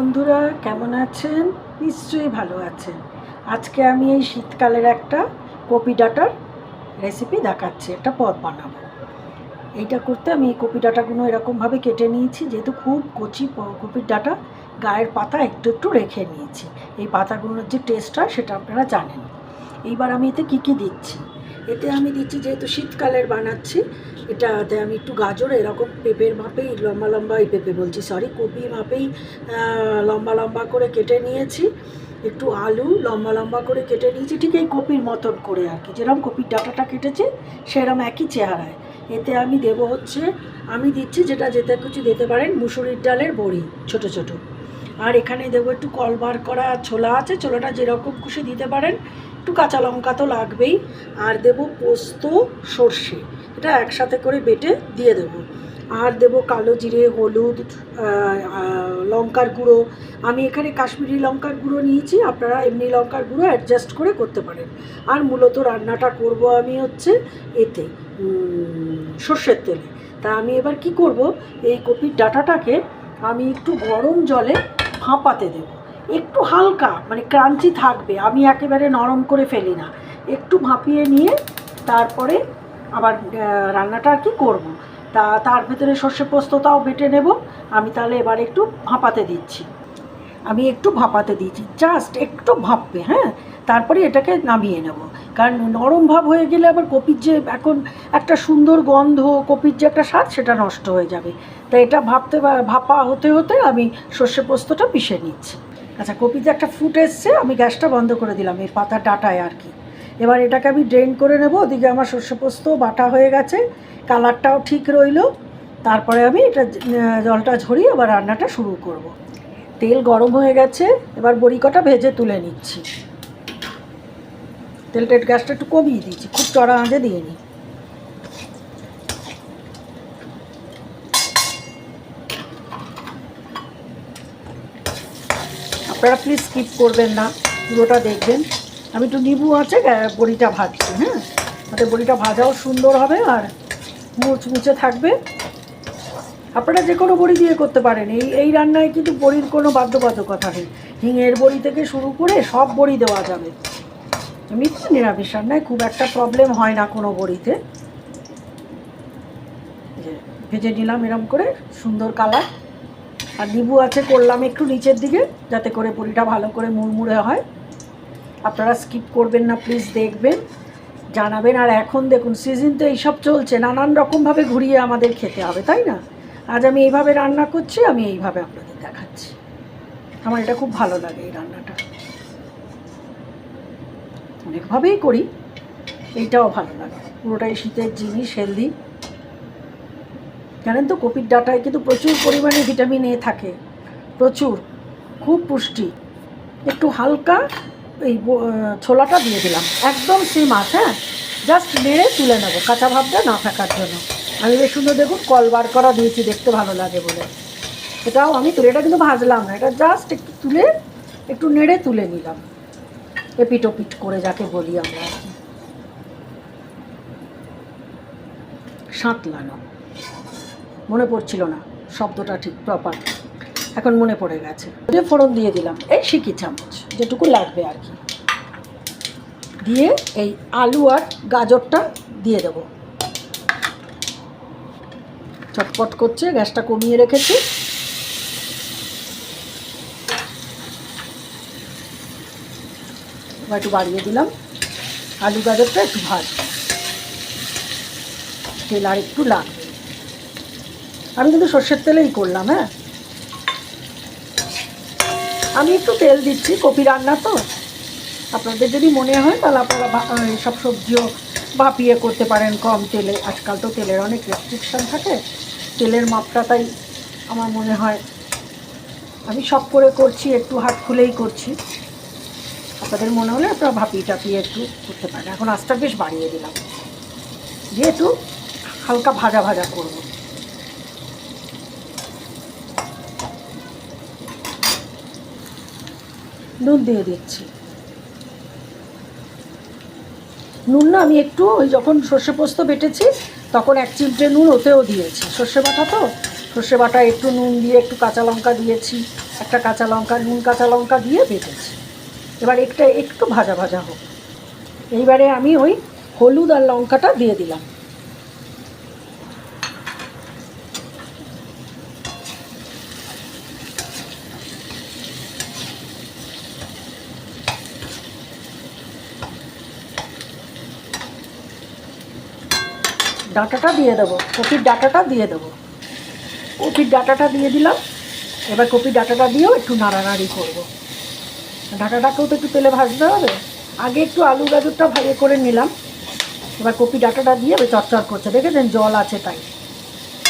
বন্ধুরা, কেমন আছেন? নিশ্চয়ই ভালো আছেন। আজকে আমি এই শীতকালের একটা কপি ডাটার রেসিপি দেখাচ্ছি, একটা পদ বানাবো। এইটা করতে আমি এই কপি ডাটাগুলো এরকমভাবে কেটে নিয়েছি, যেহেতু খুব কচি কপির ডাটা গায়ের পাতা একটু একটু রেখে নিয়েছি। এই পাতাগুলোর যে টেস্ট হয় সেটা আপনারা জানেন। এইবার আমি এতে কী কী দিচ্ছি? এতে আমি দিচ্ছি যেহেতু শীতকালের বানাচ্ছি, এটাতে আমি একটু গাজর, এরকম পেঁপের মাপেই, লম্বা লম্বা এই পেঁপে বলছি সরি কপি মাপেই লম্বা লম্বা করে কেটে নিয়েছি। একটু আলু লম্বা লম্বা করে কেটে নিয়েছি, ঠিক এই কপির মতন করে আর কি। যেরকম কপির ডাটাটা কেটেছে, সেরকম একই চেহারায়। এতে আমি দেব হচ্ছে, আমি দিচ্ছি যেটা যেতে কিছু দিতে পারেন, মুসুরির ডালের বড়ি, ছোট ছোট। আর এখানে দেবো একটু কলবার করা ছোলা আছে, ছোলাটা যেরকম খুশি দিতে পারেন, একটু কাঁচা লঙ্কা তো লাগবেই। আর দেবো পোস্ত, সর্ষে, এটা একসাথে করে বেটে দিয়ে দেবো। আর দেবো কালো জিরে, হলুদ লঙ্কার গুঁড়ো। আমি এখানে কাশ্মীরি লঙ্কার গুঁড়ো নিয়েছি, আপনারা এমনি লঙ্কার গুঁড়ো অ্যাডজাস্ট করে করতে পারেন। আর মূলত রান্নাটা করব আমি হচ্ছে এতে সর্ষের তেলে। তা আমি এবার কি করব, এই কপির ডাটাটাকে আমি একটু গরম জলে ভাপাতে দেব। একটু হালকা মানে ক্রাঞ্চি থাকবে, আমি একেবারে নরম করে ফেলি না। একটু ভাপিয়ে নিয়ে তারপরে আবার রান্নাটা আর কি করব। তা, তার ভেতরে সর্ষে পোস্তটাও বেটে নেব। আমি তাহলে এবার একটু ভাপাতে দিচ্ছি। আমি একটু ভাপাতে দিয়েছি। জাস্ট একটু ভাপবে হ্যাঁ? তারপরে এটাকে নামিয়ে নেব। কারণ নরম ভাব হয়ে গেলে আবার কপির যে এখন একটা সুন্দর গন্ধ, কপির যে একটা স্বাদ, সেটা নষ্ট হয়ে যাবে। তাই এটা ভাবতে ভাপা হতে হতে আমি সর্ষে পোস্তটা পিষে নিচ্ছি। আচ্ছা কপিতে একটা ফুট এসছে, আমি গ্যাসটা বন্ধ করে দিলাম এর পাতা ডাটায় আর কি। এবার এটাকে আমি ড্রেন করে নেব, ওদিকে আমার সর্ষে পোস্ত বাটা হয়ে গেছে, কালারটাও ঠিক রইল। তারপরে আমি এটা জলটা ঝরিয়ে আবার রান্নাটা শুরু করব। তেল গরম হয়ে গেছে, এবার বড়ি কটা ভেজে তুলে নিচ্ছি। তেলটা একটু গ্যাসটা একটু কমিয়ে দিয়েছি, খুব চড়া আঁচে দিয়ে নিই আপনারা প্লিজ স্কিপ করবেন না, পুরোটা দেখবেন। আমি একটু নিবু আছে বড়িটা ভাজছি হ্যাঁ? তাতে বড়িটা ভাজাও সুন্দর হবে আর মুচমুচে থাকবে। আপনারা যে কোনো বড়ি দিয়ে করতে পারেন। এই এই রান্নায় কিন্তু বড়ির কোনো বাধ্যবাধকতা নেই। হিঙের বড়ি থেকে শুরু করে সব বড়ি দেওয়া যাবে। তো নিরামিষ রান্নায় খুব একটা প্রবলেম হয় না কোনো বড়িতে। ভেজে নিলাম এরম করে, সুন্দর কালার আর নিবু আছে, করলাম একটু নিচের দিকে, যাতে করে বড়িটা ভালো করে মুড়মুড়ে হয়। আপনারা স্কিপ করবেন না প্লিজ দেখবেন, জানাবেন। আর এখন দেখুন সিজন তো এইসব চলছে, নানান রকমভাবে ঘুরিয়ে আমাদের খেতে হবে, তাই না? আজ আমি এইভাবে রান্না করছি, আমি এইভাবে আপনাদের দেখাচ্ছি। আমার এটা খুব ভালো লাগে এই রান্নাটা। অনেকভাবেই করি, এইটাও ভালো লাগে। পুরোটাই শীতের জিনিস হেলদি জানেন তো কপির ডাটায় কিন্তু প্রচুর পরিমাণে ভিটামিন এ থাকে। প্রচুর, খুব পুষ্টি। একটু হালকা এই ছোলাটা দিয়ে দিলাম। একদম সেম আঁচ হ্যাঁ? জাস্ট নেড়ে তুলে নেব, কাঁচা ভাবটা না থাকার জন্য। আমি বেশ সুন্দর দেখুন, কল বার করা দিয়েছি, দেখতে ভালো লাগে বলে। এটাও আমি তুলে, এটা কিন্তু ভাজলাম না, এটা জাস্ট একটু তুলে, একটু নেড়ে তুলে নিলাম। এপিট ওপিট করে যাকে বলি আমরা সাঁতলানো। মনে পড়ছিল না, শব্দটা ঠিক প্রপার এখন মনে পড়ে গেছে। দিয়ে ফোড়ন দিয়ে দিলাম, এই সিকি চামচ, যেটুকু লাগবে আর কি। দিয়ে এই আলু আর গাজরটা দিয়ে দেবো। চটপট করছে, গ্যাসটা কমিয়ে রেখেছি। এবার একটু বাড়িয়ে দিলাম। আলু গাজরটা একটু ভাজ তেল আর একটু লাগবে আমি কিন্তু সর্ষের তেলেই করলাম হ্যাঁ? আমি একটু তেল দিচ্ছি, কপি রান্না তো। আপনাদের যদি মনে হয়, তাহলে আপনারা সব সবজিও ভাপিয়ে করতে পারেন কম তেলে। আজকাল তো তেলের অনেক রেস্ট্রিকশান থাকে। তেলের মাপটা তাই আমার মনে হয়। আমি সব করে করছি, একটু হাত খুলেই করছি। আপনাদের মনে হলে আপনারা ভাপিয়ে টাপিয়ে একটু করতে পারেন এখন আস্তে বেশ বাড়িয়ে দিলাম। যেহেতু হালকা ভাজা ভাজা করব। নুন দিয়ে দিচ্ছি। নুন না আমি একটু ওই যখন সর্ষে পোস্ত বেটেছি, তখন এক চিমটে নুন ওতেও দিয়েছি। সর্ষে বাটা তো? সর্ষে বাটা একটু নুন দিয়ে একটু কাঁচা লঙ্কা দিয়েছি, একটা কাঁচা লঙ্কা, নুন কাঁচা লঙ্কা দিয়ে বেটেছি। এবার একটা একটু ভাজা ভাজা হোক। এইবারে আমি ওই হলুদ আর লঙ্কাটা দিয়ে দিলাম। ডাঁটাটা দিয়ে দেবো, কপির ডাঁটাটা দিয়ে দেবো। কপির ডাঁটাটা দিয়ে দিলাম। এবার কপির ডাঁটাটা দিয়েও একটু নাড়ানাড়ি করব। ডাঁটাটাকেও তো একটু তেলে ভাজতে হবে। আগে একটু আলু গাজরটা ভালো করে নিলাম। এবার কপি ডাঁটাটা দিয়ে এবার চটচট করছে। দেখেছেন? জল আছে তাই।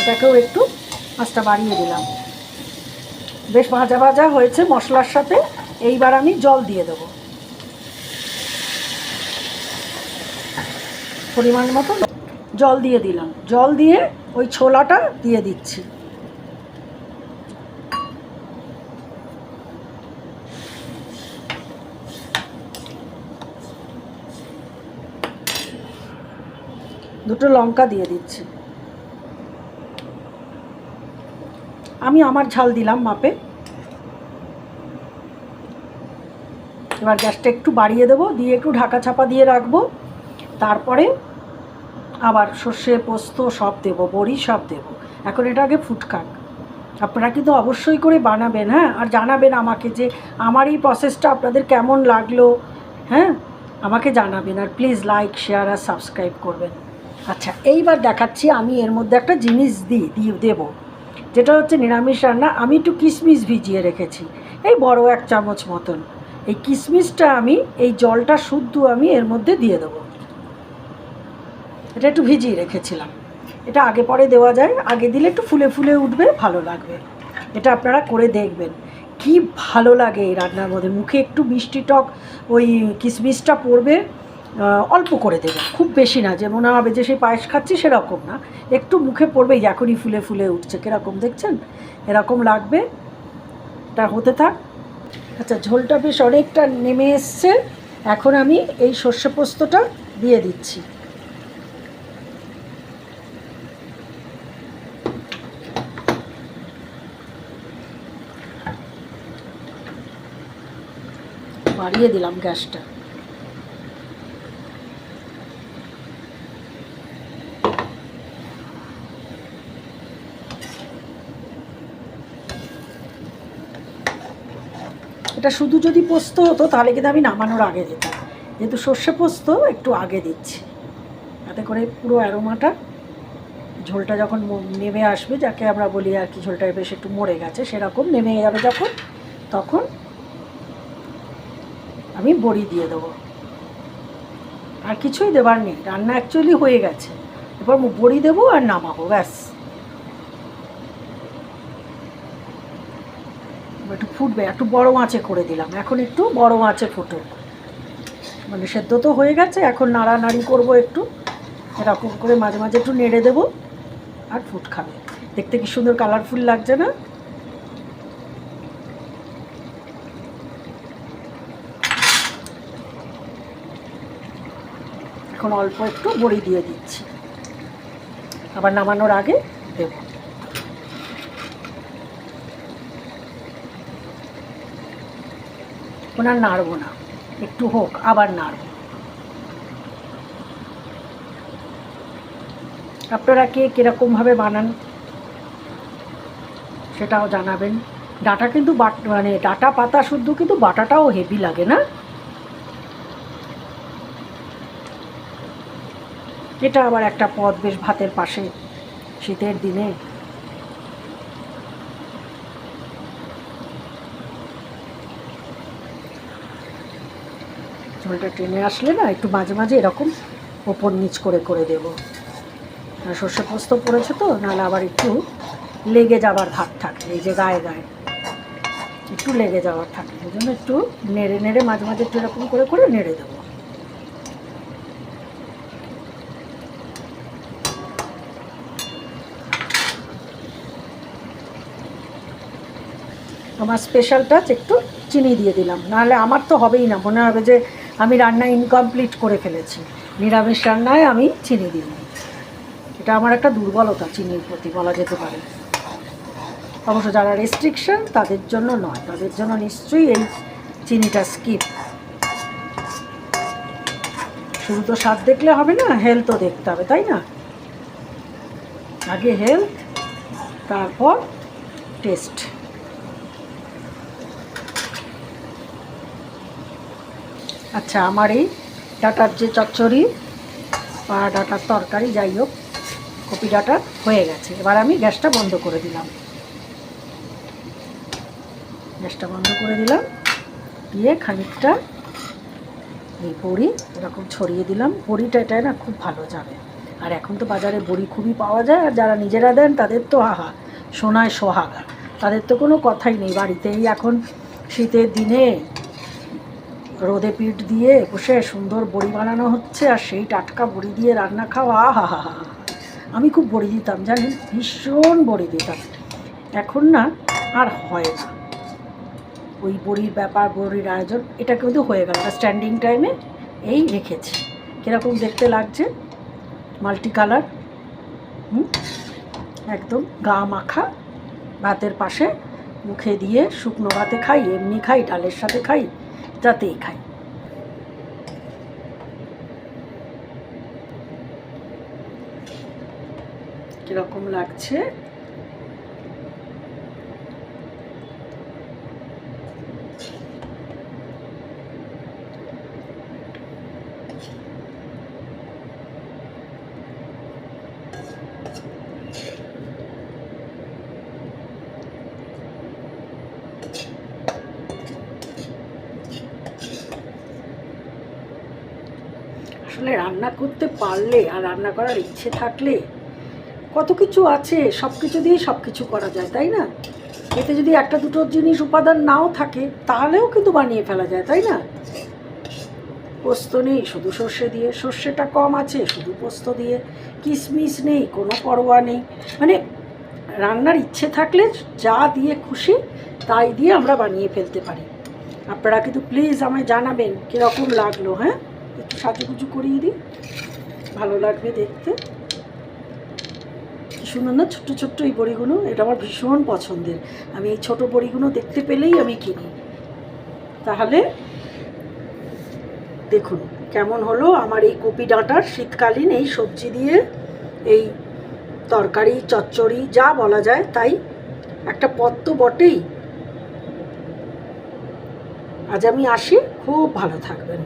এটাকেও একটু মাছটা বাড়িয়ে দিলাম। বেশ ভাজা ভাজা হয়েছে মশলার সাথে। এইবার আমি জল দিয়ে দেবো। পরিমাণ মতো জল দিয়ে দিলাম। জল দিয়ে ওই ছোলাটা দিয়ে দিচ্ছি। দুটো লঙ্কা দিয়ে দিচ্ছি। আমি আমার ঝাল দিলাম মাপে। এবার গ্যাসটা একটু বাড়িয়ে দেবো, দিয়ে একটু ঢাকা ছাপা দিয়ে রাখব। তারপরে আবার সর্ষে, পোস্ত সব দেবো, বড়ি সব দেবো। এখন এটা আগে ফুটকাক আপনারা কিন্তু অবশ্যই করে বানাবেন হ্যাঁ? আর জানাবেন আমাকে যে আমার এই প্রসেসটা আপনাদের কেমন লাগল হ্যাঁ? আমাকে জানাবেন। আর প্লিজ লাইক শেয়ার আর সাবস্ক্রাইব করবেন। আচ্ছা এইবার দেখাচ্ছি আমি এর মধ্যে একটা জিনিস দিই দিয়ে দেবো। যেটা হচ্ছে নিরামিষ রান্না। আমি একটু কিশমিশ ভিজিয়ে রেখেছি। এই বড় এক চামচ মতন। এই কিশমিশটা আমি, এই জলটা শুদ্ধ আমি এর মধ্যে দিয়ে দেবো। এটা একটু ভিজিয়ে রেখেছিলাম। এটা আগে পরে দেওয়া যায়। আগে দিলে একটু ফুলে ফুলে উঠবে, ভালো লাগবে। এটা আপনারা করে দেখবেন। কি ভালো লাগে এই রান্নার মধ্যে। মুখে একটু মিষ্টি টক ওই কিশমিশটা পড়বে। অল্প করে দেবেন, খুব বেশি না যে মনে হবে যে সেই পায়েস খাচ্ছি সেরকম না। একটু মুখে পড়বে এখনই ফুলে ফুলে উঠছে, কীরকম দেখছেন? এরকম লাগবে। এটা হতে থাক। আচ্ছা ঝোলটা বেশ অনেকটা নেমে এসছে। এখন আমি এই সর্ষে পোস্তটা দিয়ে দিচ্ছি। বাড়িয়ে দিলাম গ্যাসটা। এটা শুধু যদি পোস্ত হতো, তাহলে কিন্তু আমি নামানোর আগে দিতাম। যেহেতু সর্ষে পোস্ত, একটু আগে দিচ্ছি। তাতে করে পুরো অ্যারোমাটা, ঝোলটা যখন নেমে আসবে, যাকে আমরা বলি আর কি, ঝোলটা বেশ একটু মরে গেছে, সেরকম নেমে যাবে যখন, তখন আমি বড়ি দিয়ে দেবো। আর কিছুই দেবার নেই। রান্না অ্যাকচুয়ালি হয়ে গেছে। এবার বড়ি দেবো আর নামাবো, ব্যাস এবার একটু ফুটবে, একটু বড় আঁচে করে দিলাম। এখন একটু বড় আঁচে ফুটো মানে সেদ্ধ তো হয়ে গেছে, এখন নাড়ানাড়ি করব একটু। এরকম করে মাঝে মাঝে একটু নেড়ে দেবো আর ফুট খাবে। দেখতে কি সুন্দর কালারফুল লাগছে না? এখন অল্প একটু বড়ি দিয়ে দিচ্ছি। আবার নামানোর আগে দেব। ওনার নাড়বো না। একটু হোক, আবার নাড়ব। আপনারা কে কীরকমভাবে বানান সেটাও জানাবেন। ডাটা কিন্তু বাট মানে ডাটা পাতা শুদ্ধ কিন্তু বাটাটাও হেভি লাগে না? এটা আবার একটা পদ, বেশ ভাতের পাশে শীতের দিনে। ঝোলটা টেনে আসলে না, একটু মাঝে মাঝে এরকম ওপর নিচ করে করে দেব। সর্ষে পোস্ত পড়েছে তো, নাহলে আবার একটু লেগে যাবার ভাত থাকে, এই যে গায়ে গায়ে। একটু লেগে যাওয়ার থাকে এই জন্য একটু নেড়ে নেড়ে মাঝে মাঝে একটু এরকম করে করে নেড়ে দেবো। আমার স্পেশাল টাচ একটু চিনি দিয়ে দিলাম, নাহলে আমার তো হবেই না, মনে হবে যে আমি রান্না ইনকমপ্লিট করে ফেলেছি। নিরামিষ রান্নায় আমি চিনি দিই এটা আমার একটা দুর্বলতা, চিনির প্রতি বলা যেতে পারে। অবশ্য যারা রেস্ট্রিকশন তাদের জন্য নয়। তাদের জন্য নিশ্চয়ই এই চিনিটা স্কিপ শুধু তো স্বাদ দেখলে হবে না হেলথও দেখতে হবে, তাই না? আগে হেলথ তারপর টেস্ট আচ্ছা আমার এই ডাটার যে চচ্চড়ি বা ডাটার তরকারি, যাই হোক, কপি ডাটা হয়ে গেছে। এবার আমি গ্যাসটা বন্ধ করে দিলাম। গ্যাসটা বন্ধ করে দিলাম। দিয়ে খানিকটা এই বড়ি, এরকম ছড়িয়ে দিলাম। বড়িটা, এটা না খুব ভালো যাবে। আর এখন তো বাজারে বড়ি খুবই পাওয়া যায়, আর যারা নিজেরা দেন, তাদের তো আহা, সোনায় সোহাগা। তাদের তো কোনো কথাই নেই। বাড়িতেই এখন শীতের দিনে রোদে পিঠ দিয়ে বসে সুন্দর বড়ি বানানো হচ্ছে আর সেই টাটকা বড়ি দিয়ে রান্না খাওয়া হা হা আমি খুব বড়ি দিতাম, জানেন? ভীষণ বড়ি দিতাম। এখন না আর হয় না। ওই বড়ির ব্যাপার, বড়ির আয়োজন, এটা কিন্তু হয়ে গেল। স্ট্যান্ডিং টাইমে এই রেখেছি। কীরকম দেখতে লাগছে? Multi colour hmm? একদম গা মাখা, ভাতের পাশে মুখে দিয়ে শুকনো ভাতে খাই, এমনি খাই, ডালের সাথে খাই। যাতেই খাই। কীরকম লাগছে? আসলে রান্না করতে পারলে আর রান্না করার ইচ্ছে থাকলে কত কিছু আছে, সব কিছু দিয়ে সব কিছু করা যায়, তাই না? এতে যদি একটা দুটো জিনিস উপাদান নাও থাকে, তাহলেও কিন্তু বানিয়ে ফেলা যায়, তাই না? পোস্ত নেই, শুধু সর্ষে দিয়ে। সর্ষেটা কম আছে, শুধু পোস্ত দিয়ে। কিশমিশ নেই, কোনো পরোয়া নেই। মানে রান্নার ইচ্ছে থাকলে যা দিয়ে খুশি, তাই দিয়ে আমরা বানিয়ে ফেলতে পারি। আপনারা কিন্তু প্লিজ আমায় জানাবেন, কীরকম লাগল হ্যাঁ? একটু সাজুগুজু করিয়ে দিই। ভালো লাগবে দেখতে। সুন্দর না ছোট্ট ছোট্ট এই বড়িগুলো, এটা আমার ভীষণ পছন্দের। আমি এই ছোটো বড়িগুলো দেখতে পেলেই আমি কিনি। তাহলে দেখুন কেমন হলো আমার এই কপি ডাঁটার শীতকালীন এই সবজি দিয়ে এই তরকারি, চচ্চড়ি, যা বলা যায় তাই একটা পদ তো বটেই। আজ আমি আসি, খুব ভালো থাকবেন।